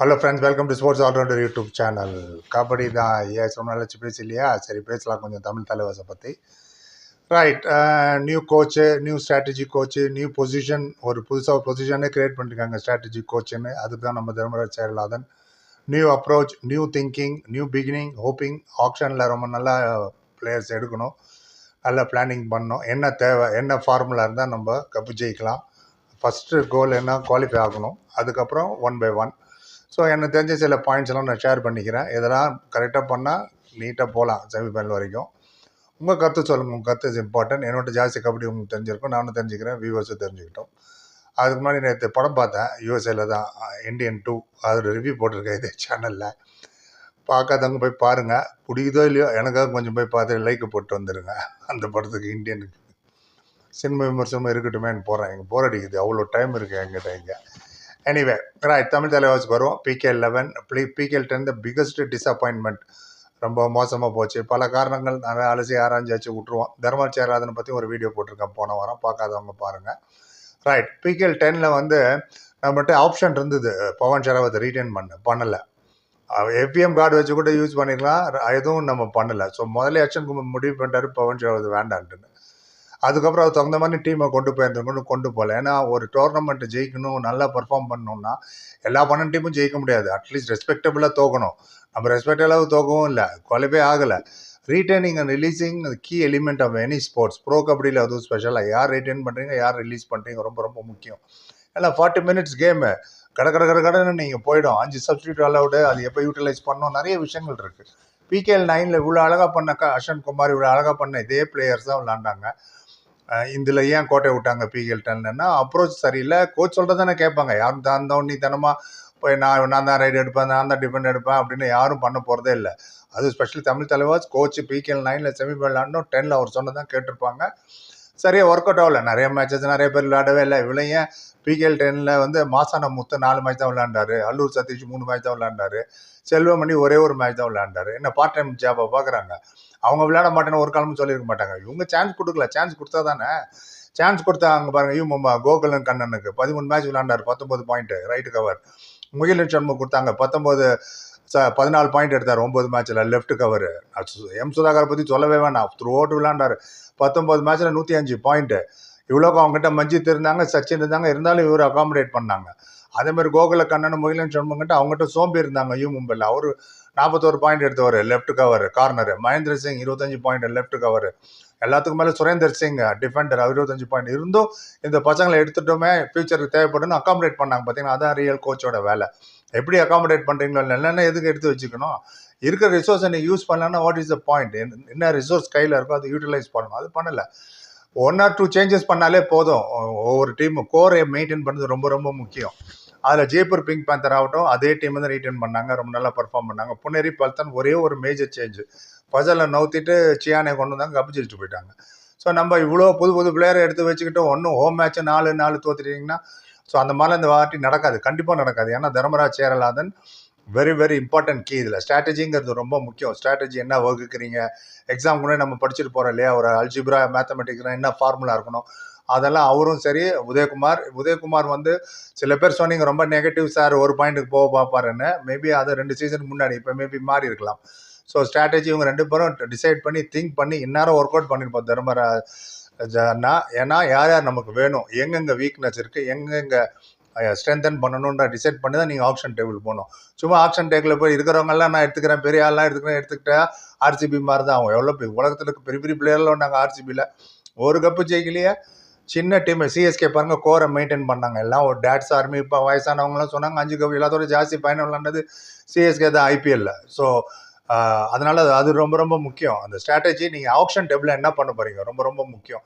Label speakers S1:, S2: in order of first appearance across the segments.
S1: Hello friends welcome to sports all rounder YouTube channel kabaddi தான். ஏன் ரொம்ப நாளாச்சு பேசி இல்லையா சரி பேசலாம் கொஞ்சம் தமிழ் தலைவாசை பற்றி right new coach new strategy coach new position ஒரு புதுசாக ஒரு பொசிஷனே க்ரியேட் பண்ணிருக்காங்க ஸ்ட்ராட்டஜி கோச்சுன்னு அதுக்கு தான் நம்ம Dharmaraj Cheralathan new approach new thinking new beginning hoping ஆப்ஷனில் ரொம்ப நல்லா பிளேயர்ஸ் எடுக்கணும். நல்ல பிளானிங் பண்ணணும். என்ன தேவை என்ன ஃபார்முலா இருந்தால் நம்ம கப்பு ஜெயிக்கலாம். ஃபஸ்ட்டு கோல் என்ன குவாலிஃபை ஆகணும். அதுக்கப்புறம் ஒன் பை ஒன் ஸோ எனக்கு தெரிஞ்ச சில பாயிண்ட்ஸ் எல்லாம் நான் ஷேர் பண்ணிக்கிறேன். இதெல்லாம் கரெக்டாக பண்ணால் நீட்டாக போகலாம் செமிஃபைனல் வரைக்கும். உங்கள் கருத்து சொல்லுங்கள் உங்கள் கருத்து இஸ் இம்பார்ட்டன்ட் என்னோட ஜாஸ்தி கபடி உங்களுக்கு தெரிஞ்சிருக்கும். நானும் தெரிஞ்சுக்கிறேன் வியூவர்ஸும் தெரிஞ்சுக்கிட்டோம். அதுக்கு முன்னாடி நேற்று படம் பார்த்தேன். யூஎஸ்ஏல தான் இண்டியன் டூ அதோட ரிவ்யூ போட்டிருக்கேன் இதே சேனலில் பார்க்காதவங்க போய் பாருங்கள் பிடிக்குதோ இல்லையோ எனக்காக கொஞ்சம் போய் பார்த்து லைக் போட்டு வந்துடுங்க அந்த படத்துக்கு இந்தியனுக்கு சினிமா விமர்சனமாக இருக்கட்டுமேன்னு போகிறேன் எங்கள் போர் அடிக்குது. அவ்வளோ டைம் இருக்குது எங்கிட்ட இங்கே. எனிவே ரைட் தமிழ் தலைவாசுக்கு வருவோம். PK eleven plea PK ten the biggest disappointment ரொம்ப மோசமாக போச்சு. பல காரணங்கள் நிறைய அலசி ஆராய்ச்சி விட்ருவோம் தர்மல் சேராதனை பற்றி ஒரு வீடியோ போட்டிருக்கேன். போன வாரம் பார்க்காதவங்க பாருங்கள் ரைட் பிகேஎல் டெனில் வந்து நம்மகிட்ட ஆப்ஷன் இருந்தது. பவன் ஷராவத்தை ரீட்டைன் பண்ண பண்ணலை. எஃபிஎம் கார்டு வச்சு கூட யூஸ் பண்ணிக்கலாம். எதுவும் நம்ம பண்ணலை. ஸோ முதல்ல ஆக்ஷன் முடிவு பண்ணிட்டாரு. பவன் ஷராவத் வேண்டான்ட்டுன்னு. அதுக்கப்புறம் அது தகுந்த மாதிரி டீமை கொண்டு போயிருந்தோம் கொண்டு போகல. ஏன்னா ஒரு டோர்னமெண்ட்டு ஜெயிக்கணும் நல்லா பர்ஃபார்ம் பண்ணணும்னா எல்லா பன்னெண்டு டீமும் ஜெயிக்க முடியாது. அட்லீஸ்ட் ரெஸ்பெக்டபுளாக தோக்கணும். நம்ம ரெஸ்பெக்ட் அளவு தோக்கவும் இல்லை. குவாலிஃபை ஆகலை. Returning and releasing key element of any sports pro கபடியில் அதுவும் ஸ்பெஷலாக யார் ரீட்டர்ன் பண்ணுறீங்க யார் ரிலீஸ் பண்ணுறீங்க ரொம்ப ரொம்ப முக்கியம். ஏன்னா ஃபார்ட்டி மினிட்ஸ் கேமு கட கட கட கடன்னு நீங்கள் போயிடும். அஞ்சு சப்ஸ்டியூட் அலவுடு அது எப்போ யூட்டிலைஸ் பண்ணோம் நிறைய விஷயங்கள் இருக்குது பிகேஎல் நைனில் இவ்வளோ அழகாக பண்ண க அஷன் குமார் இவ்வளோ அழகாக பண்ண இதே பிளேயர்ஸ் தான் விளாண்டாங்க இதில் ஏன் கோட்டை விட்டாங்க பிகேஎல் அப்ரோச் சரியில்லை. கோச் சொல்கிறது தானே கேட்பாங்க. யாரும் தான் தோண்டி தனமாக போய் நான் நான் தான் ரைடு எடுப்பேன் நான் தான் டிஃபெண்ட் எடுப்பேன் அப்படின்னு யாரும் பண்ண போகிறதே இல்லை. அது ஸ்பெஷலி தமிழ் தலைவர் கோச் பிகேஎல் நைனில் செமிஃபைனல் ஆடணும் டென்னில் அவர் சொன்னதான் கேட்டிருப்பாங்க. சரியாக ஒர்க் அவுட் ஆகல. நிறைய மேட்சஸ் நிறைய பேர் விளையாடவே இல்லை. இவ்வளோ ஏன் பிகேஎல் டென்னில் வந்து மாசான முத்து நாலு மேட்ச் தான் விளையாண்டாரு. அல்லூர் சதீஷ் மூணு மேட்ச் தான் விளையாண்டாரு. செல்வமணி ஒரே ஒரு மேட்ச் தான் விளையாண்டாரு. என்ன பார்ட் டைம் ஜாபை பார்க்குறாங்க அவங்க விளையாட மாட்டேன்னு ஒரு காலமும் சொல்லியிருக்க மாட்டாங்க. இவங்க சான்ஸ் கொடுக்கல. சான்ஸ் கொடுத்தா தானே? சான்ஸ் கொடுத்தா அங்கே பாருங்க யூ மம்மா கோகுலன் கண்ணனுக்கு பதிமூணு மேட்ச் விளையாண்டார். பத்தொம்பது point right cover Mugilan Shanmugam கொடுத்தாங்க. பத்தொம்போது ச பதினாலு பாயிண்ட் எடுத்தார் ஒம்பது மேட்ச்சில் லெஃப்ட் கவர் எம் சுதாகரை பற்றி சொல்லவே வேணாம். த்ரூ அவுட் விளாண்டார் பத்தொம்பது மேட்ச்சில் நூற்றி அஞ்சு பாயிண்ட்டு இவ்வளோக்கு அவங்ககிட்ட மஞ்சித் இருந்தாங்க சச்சின் இருந்தாங்க இருந்தாலும் இவர் அகாமடேட் பண்ணாங்க. அதே மாதிரி கோகுல கண்ணன் முகிலன் சொன்னவங்கிட்ட அவங்ககிட்ட சோம்பி இருந்தாங்க யூ மும்பையில் அவர் நாற்பத்தோரு பாயிண்ட் எடுத்தவர் left cover corner Mahendra Singh இருபத்தஞ்சு பாயிண்ட் லெஃப்ட் கவர் எல்லாத்துக்கும் மேலே சுரேந்தர் சிங் டிஃபெண்டர் இருபத்தஞ்சு பாயிண்ட் இருந்தும் இந்த பசங்களை எடுத்துட்டோமே ஃபியூச்சருக்கு தேவைப்படுன்னு அகாமடேட் பண்ணாங்க. பார்த்தீங்கன்னா அதான் ரியல் கோச்சோட வேலை. எப்படி அகாமடேட் பண்ணுறீங்களோ என்னென்ன எதுக்கு எடுத்து வச்சுக்கணும்? இருக்கிற ரிசோர்ஸை நீங்கள் யூஸ் பண்ணலன்னா வாட் இஸ் த பாயிண்ட் என்ன ரிசோர்ஸ் கையில் இருக்கோ அதை யூட்டிலைஸ் பண்ணணும். அது பண்ணலை. ஒன் ஆர் டூ சேஞ்சஸ் பண்ணாலே போதும். ஒவ்வொரு டீமும் கோரை மெயின்டைன் பண்ணுறது ரொம்ப ரொம்ப முக்கியம். அதில் ஜெய்ப்பூர் பிங்க் பேந்தர் ஆகட்டும் அதே டீம் தான் ரீட்டைன் பண்ணாங்க. ரொம்ப நல்லா பர்ஃபார்ம் பண்ணாங்க. புனேரி பல்தன் ஒரே ஒரு மேஜர் சேஞ்சு பசலில் நவுத்திட்டு சியானை கொண்டு வந்தாங்க கப்பு ஜெயிச்சுட்டு போயிட்டாங்க. ஸோ நம்ம இவ்வளோ புது புது பிளேயரை எடுத்து வச்சுக்கிட்டு ஒன்றும் ஹோம் மேட்ச்சு நாலு நாலு தோத்துட்டீங்கன்னா ஸோ அந்த மாதிரிலாம் இந்த வாட்டி நடக்காது. கண்டிப்பாக நடக்காது. ஏன்னா Dharmaraj Cheralathan very very important key இதில். ஸ்ட்ராட்டஜிங்கிறது ரொம்ப முக்கியம். ஸ்ட்ராட்டஜி என்ன வகுக்கிறீங்க? எக்ஸாம் கூட நம்ம படிச்சுட்டு போகிறோம் இல்லையா? ஒரு அல்ஜிப்ரா மேத்தமெட்டிக்ஸ் என்ன ஃபார்முலா இருக்கணும்? அதெல்லாம் அவரும் சரி உதயகுமார் உதயகுமார் வந்து சில பேர் சொன்னீங்க ரொம்ப நெகட்டிவ் சார் ஒரு பாயிண்ட்டுக்கு போக பார்ப்பாருன்னு. மேபி அது ரெண்டு சீசனுக்கு முன்னாடி இப்போ மேபி மாறி இருக்கலாம். ஸோ ஸ்ட்ராட்டஜி இவங்க ரெண்டு பேரும் டிசைட் பண்ணி திங்க் பண்ணி இந்நேரம் ஒர்க் அவுட் பண்ணியிருப்போம் நான் ஏன்னா யார் யார் நமக்கு வேணும் எங்கெங்கே வீக்னஸ் இருக்குது எங்கெங்கே ஸ்ட்ரென்தன் பண்ணணுன்ற டிசைட் பண்ணி தான் நீங்கள் ஆப்ஷன் டேபிள் போகணும். சும்மா ஆப்ஷன் டேபிளில் போய் இருக்கிறவங்கெல்லாம் நான் எடுத்துக்கிறேன் பெரிய ஆள்லாம் எடுத்துக்கிறேன் எடுத்துக்கிட்டா ஆர்சிபி மாதிரி தான் அவங்க எவ்வளோ உலகத்தில் இருக்க பெரிய பெரிய பிளேயர்லாம் நாங்கள் ஆர்சிபியில் ஒரு கப்பு ஜெயிக்கலையே. சின்ன டீம் சிஎஸ்கே பாருங்க கோரை மெயின்டைன் பண்ணாங்க. எல்லாம் ஒரு டேட்ஸ் ஆர்மி இப்போ வயசானவங்களாம் சொன்னாங்க அஞ்சு கப்பு எல்லாத்தோட ஜாஸ்தி பயணம் விளாண்டது சிஎஸ்கே தான் ஐபிஎல்ல ஸோ அதனால அது ரொம்ப ரொம்ப முக்கியம். அந்த ஸ்ட்ராட்டஜி நீங்கள் ஆப்ஷன் டேபிளில் என்ன பண்ண போறீங்க? ரொம்ப ரொம்ப முக்கியம்.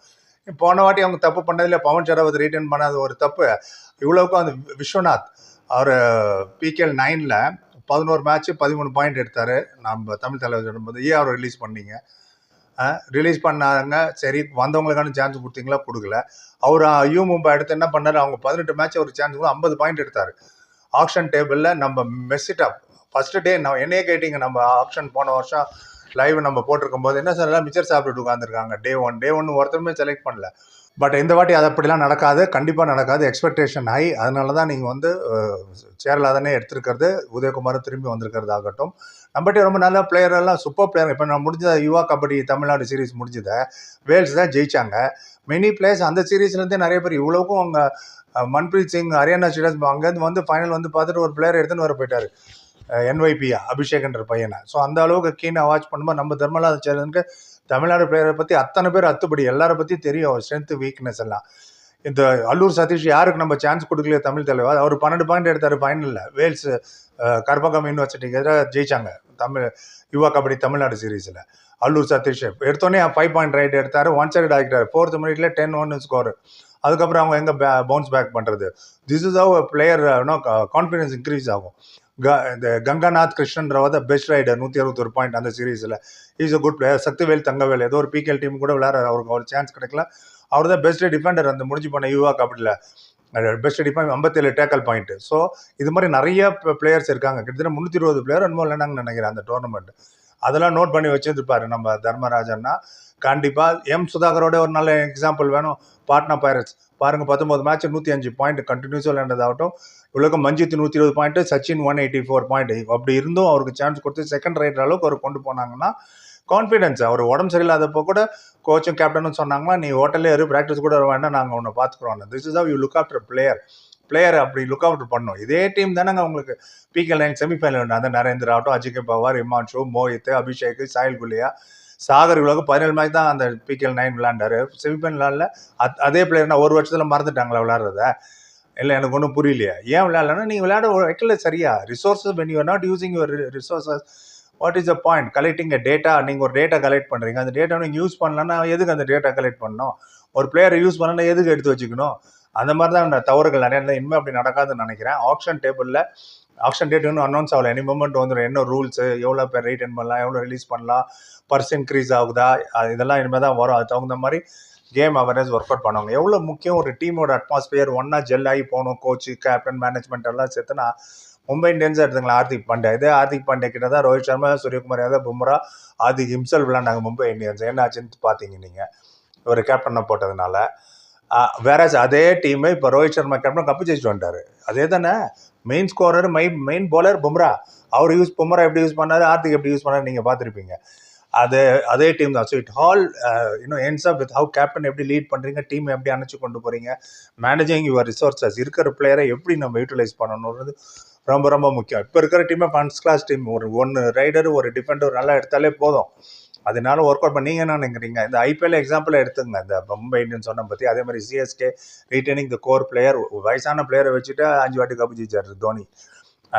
S1: போன வாட்டி அவங்க தப்பு பண்ணதில் பவன் சரவத் ரீட்டர்ன் பண்ணாத ஒரு தப்பு. இவ்வளோக்கும் அந்த விஸ்வநாத் அவர் பிகேஎல் நைனில் பதினோரு மேட்ச்சு பதிமூணு பாயிண்ட் எடுத்தார். நம்ம தமிழ் தலைவர் சொல்லும்போது ஏன் அவர் ரிலீஸ் பண்ணீங்க. ரிலீஸ் பண்ணாங்க சரி வந்தவங்களுக்கான சான்ஸ் கொடுத்தீங்களா? கொடுக்கல. அவர் யூ மும்பை எடுத்து என்ன பண்ணார்? அவங்க பதினெட்டு மேட்ச் ஒரு சான்ஸ் கூட ஐம்பது பாயிண்ட் எடுத்தார். ஆக்ஷன் டேபிளில் நம்ம மெஸ்ஸிட் அப் ஃபஸ்ட்டு டே நான் என்னையே கேட்டிங்க நம்ம ஆப்ஷன் போன வருஷம் லைவ் நம்ம போட்டிருக்கும் போது என்ன சார் எல்லாம் மிச்சர் சாப்பிட்டுட்டு உட்காந்துருக்காங்க டே ஒன் டே ஒன் ஒருத்தருமே செலக்ட் பண்ணல. பட் இந்த வாட்டி அது அப்படிலாம் நடக்காது கண்டிப்பாக நடக்காது. எக்ஸ்பெக்டேஷன் ஹை அதனால தான் நீங்கள் வந்து சேரலாதனே எடுத்திருக்கிறது உதயகுமார் திரும்பி வந்திருக்கிறது ஆகட்டும். நம்மகிட்ட ரொம்ப நல்ல பிளேயர் எல்லாம் சூப்பர் பிளேயர் இப்போ நான் முடிஞ்ச யுவா கபடி தமிழ்நாடு சீரிஸ் முடிஞ்சதை வேல்ஸ் தான் ஜெயித்தாங்க மெனி பிளேயர்ஸ் அந்த சீரீஸ்லேருந்தே நிறைய பேர் இவ்வளோக்கும் அவங்க மன்பிரீத் சிங் ஹரியானா ஸ்டேட்டஸ் அங்கேருந்து வந்து ஃபைனல் வந்து பார்த்துட்டு ஒரு பிளேயர் எடுத்துன்னு வர போயிட்டார். என்ஒய்பியா அபிஷேக்ன்ற பையனை. ஸோ அந்த அளவுக்கு கீனாக வாட்ச் பண்ணும்போது நம்ம தர்மலாத சேரனுக்கு தமிழ்நாடு பிளேயரை பற்றி அத்தனை பேர் அத்துப்படி எல்லாரை பற்றி தெரியும் அவர் ஸ்ட்ரென்த்து வீக்னஸ் எல்லாம். இந்த அல்லூர் சதீஷ் யாருக்கு நம்ம சான்ஸ் கொடுக்கல தமிழ் தலைவர் அவர் பன்னெண்டு பாயிண்ட் எடுத்தார் ஃபைனலில் வேல்ஸ் கர்பகம் யூனிவர்சிட்டிக்கு எதிராக ஜெயிச்சாங்க தமிழ் யுவா கபடி தமிழ்நாடு சீரீஸில் அல்லூர் சதீஷ் எடுத்தோடனே ஃபைவ் பாயிண்ட் ரைட் எடுத்தார் ஒன் சைடு ஆகிட்டார் ஃபோர்த் மினிட்ல டென் ஒன் ஸ்கோர் அதுக்கப்புறம் அவங்க எங்கே பவுன்ஸ் பேக் பண்ணுறது this is how player confidence increase ஆகும். க இந்த கங்காநாத் கிருஷ்ணன்றவர் தான் பெஸ்ட் ரைடர் நூற்றி அறுபத்தொரு பாயிண்ட் அந்த சீரீஸில் is a good player Sakthivel Thangavel ஏதோ ஒரு பிகேஎல் டீம் கூட விளையாடுற அவருக்கு ஒரு சான்ஸ் கிடைக்கல. அவர் தான் பெஸ்ட் டிஃபெண்டர் அந்த முடிஞ்சு போன யுவா கபடியில். பெஸ்ட் டிஃபெண்ட் ஐம்பத்தேழு டேக்கல் பாயிண்ட் ஸோ இது மாதிரி நிறைய பிளேயர்ஸ் இருக்காங்க. கிட்டத்தட்ட முந்நூற்றி இருபது பிளேயர் என்னமோ இல்லைனாங்கன்னு நினைக்கிறேன் அந்த டோர்னமெண்ட் அதெல்லாம் நோட் பண்ணி வச்சுருப்பாரு நம்ம தர்மராஜன்னா கண்டிப்பாக எம் சுதாகரோட ஒரு நல்ல எக்ஸாம்பிள் வேணும். பாட்னா பைரட்ஸ் பாருங்க பத்தொம்பது மேட்ச் நூற்றி அஞ்சு பாயிண்ட் கண்டினியூஸாக விளையாண்டதாகட்டும். உலகம் மஞ்சித் நூற்றி இருபது point Sachin one eighty four point அப்படி இருந்தும் அவருக்கு சான்ஸ் கொடுத்து செகண்ட் ரைடர் அளவுக்கு அவர் கொண்டு போனாங்கன்னா கான்ஃபிடென்ஸ் அவர் உடம்பு சரியில்லாதப்போ கூட கோச்சும் கேப்டனும் சொன்னாங்கன்னா நீ ஹோட்டலே இரு ப்ராக்டிஸ் கூட வேண்டாம் நாங்கள் உன்னை பார்த்துக்குறோம். This is how you look after player player அப்படி லுக் அவுட் பண்ணும் இதே டீம் தானேங்க உங்களுக்கு பிகே நைன் செமிஃபைனல் அந்த நரேந்திர ஆகட்டும் அஜிகே பவார் இமான்ஷு மோஹித் அபிஷேக் சாயல் குலியா சாகர் உலக பதினேழு மேட்ச் தான் அந்த பிகேஎல் நைன் விளாண்டாரு செமிஃபைனலில் அதே பிளேயர்னா ஒரு வருஷத்தில் மறந்துட்டாங்களா விளாட்றத இல்லை எனக்கு ஒன்றும் புரியலையா. ஏன் விளையாடலன்னா நீங்கள் விளையாட வைக்கல சரியா? Resources when you're not using your resources what is the point collecting a data நீங்கள் ஒரு டேட்டா கலெக்ட் பண்ணுறீங்க அந்த டேட்டா நீங்கள் யூஸ் பண்ணலன்னா எதுக்கு அந்த டேட்டா கலெக்ட் பண்ணணும்? ஒரு பிளேயரை யூஸ் பண்ணலன்னா எதுக்கு எடுத்து வச்சுக்கணும்? அந்த மாதிரி தான் தவறுகள் நிறையா இருந்தால் இனிமேல் அப்படி நடக்காதுன்னு நினைக்கிறேன். ஆப்ஷன் டேபிளில் ஆப்ஷன் டேட் இன்னும் அனௌன்ஸ் ஆகல. எனி மூமெண்ட் வந்துடும் என்ன ரூல்ஸு எவ்வளோ பேர் ரீட்டன் பண்ணலாம் எவ்வளோ ரிலீஸ் பண்ணலாம் பர்ஸ் இன்க்ரீஸ் ஆகுதா அது இதெல்லாம் இனிமேல் தான் வரும். அது தகுந்த மாதிரி கேம் அவேர்னஸ் ஒர்க் அவுட் பண்ணுவாங்க. எவ்வளோ முக்கியம் ஒரு டீமோட அட்மாஸ்பியர் ஒன்றா ஜெல் ஆகி போகணும் கோச்சு கேப்டன் மேனேஜ்மெண்ட் எல்லாம் சேர்த்துனா மும்பை இந்தியன்ஸ் எடுத்துங்களா ஹார்திக் பாண்டே. இதே ஹார்திக் பாண்டே கிட்ட தான் ரோஹித் சர்மா சூரியகுமார் யாதவ் பும்ரா அது ஹிம்சல் விளாண்டாங்க மும்பை இந்தியன்ஸ். என்ன ஆச்சுன்னு பார்த்தீங்க நீங்கள் ஒரு கேப்டனை போட்டதுனால. வேற அதே டீமை இப்போ ரோஹித் சர்மா கேப்டன் கப்பு ஜெயிச்சு வந்தார் அதே தானே main scorer my main bowler Bumrah. Our use Bumrah எப்படி யூஸ் பண்ணாரு ஆர்த்திக் எப்படி யூஸ் பண்ணார் நீங்கள் பார்த்துருப்பீங்க. அது அதே டீம் தான். ஸோ இட் ஆல் இன்னும் ends up with how captain எப்படி லீட் பண்ணுறீங்க டீம் எப்படி அணைச்சி கொண்டு போகிறீங்க மேனேஜிங் யுவர் ரிசோர்ஸஸ் இருக்கிற பிளேயரை எப்படி நம்ம யூட்டிலைஸ் பண்ணணுன்றது ரொம்ப ரொம்ப முக்கியம். இப்போ இருக்கிற டீமே ஃபன்ஸ் கிளாஸ் டீம் ஒரு ஒன்று ரைடர் ஒரு டிஃபெண்டர் நல்லா எடுத்தாலே போதும். அதனால ஒர்க் அவுட் பண்ணி நீங்கள் என்ன நினைக்கிறீங்க? இந்த ஐபிஎல் எக்ஸாம்பிள் எடுத்துங்க இந்த மும்பை இந்தியன்ஸ் சொன்ன பற்றி அதே மாதிரி CSK retaining the core player வயசான பிளேயரை வச்சுட்டு அஞ்சு வாட்டி கப்பு ஜெயிச்சார் தோனி.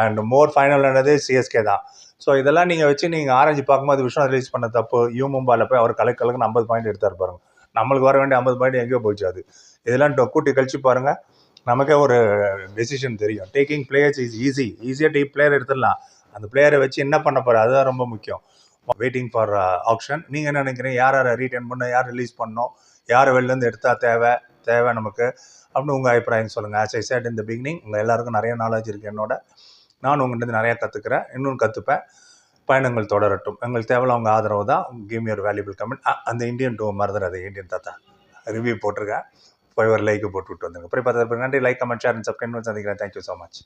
S1: அண்ட் மோர் ஃபைனல்னது சிஎஸ்கே தான். ஸோ இதெல்லாம் நீங்கள் வச்சு நீங்கள் ஆரஞ்சு பார்க்கும்போது விஷ்ணு ரிலீஸ் பண்ண தப்பு யூ மும்பாவில் போய் அவர் கலக்கு கலக்குன்னு ஐம்பது பாயிண்ட் எடுத்தார் பாருங்க. நம்மளுக்கு வர வேண்டிய ஐம்பது பாயிண்ட் எங்கேயோ போச்சு அது. இதெல்லாம் டொ- கூட்டி கழிச்சு பாருங்கள் நமக்கே ஒரு டெசிஷன் தெரியும். டேக்கிங் பிளேயர்ஸ் இஸ் ஈஸி ஈஸியாக டீ பிளேயர் எடுத்துடலாம். அந்த பிளேயரை வச்சு என்ன பண்ண போகிற அதுதான் ரொம்ப முக்கியம். வெயிட்டிங் ஃபார் ஆப்ஷன் நீங்கள் என்ன நினைக்கிறீங்க? யார் யாரை ரீட்டைன் பண்ண யார் ரிலீஸ் பண்ணணும் யார் வெளிலேருந்து எடுத்தால் தேவை தேவை நமக்கு? அப்படின்னு உங்கள் அபிப்பிராயம் சொல்லுங்கள் ஆஸ் ஐ சேட் இந்த பிகினிங் உங்கள் எல்லாருக்கும் நிறைய நாலேஜ் இருக்குது என்னோட. நான் உங்கள்கிட்ட நிறையா கற்றுக்கிறேன் இன்னும் கற்றுப்பேன் பயணங்கள் தொடரட்டும். எங்களுக்கு தேவையில்ல உங்கள் ஆதரவு தான். கிவ் யூர் வேல்யூபிள் கமெண்ட் அந்த இந்தியன் டூ மறந்துடாது இந்தியன் தாத்தா. ரிவ்யூ போட்டிருக்கேன். போய் ஒரு லைக் போட்டு விட்டு வந்துருங்க. அப்புறம் பார்த்து நன்றி. லைக் கமெண்ட் ஷேர் சப்ஸ்கிரைப் சந்திக்கிறேன். Thank you so much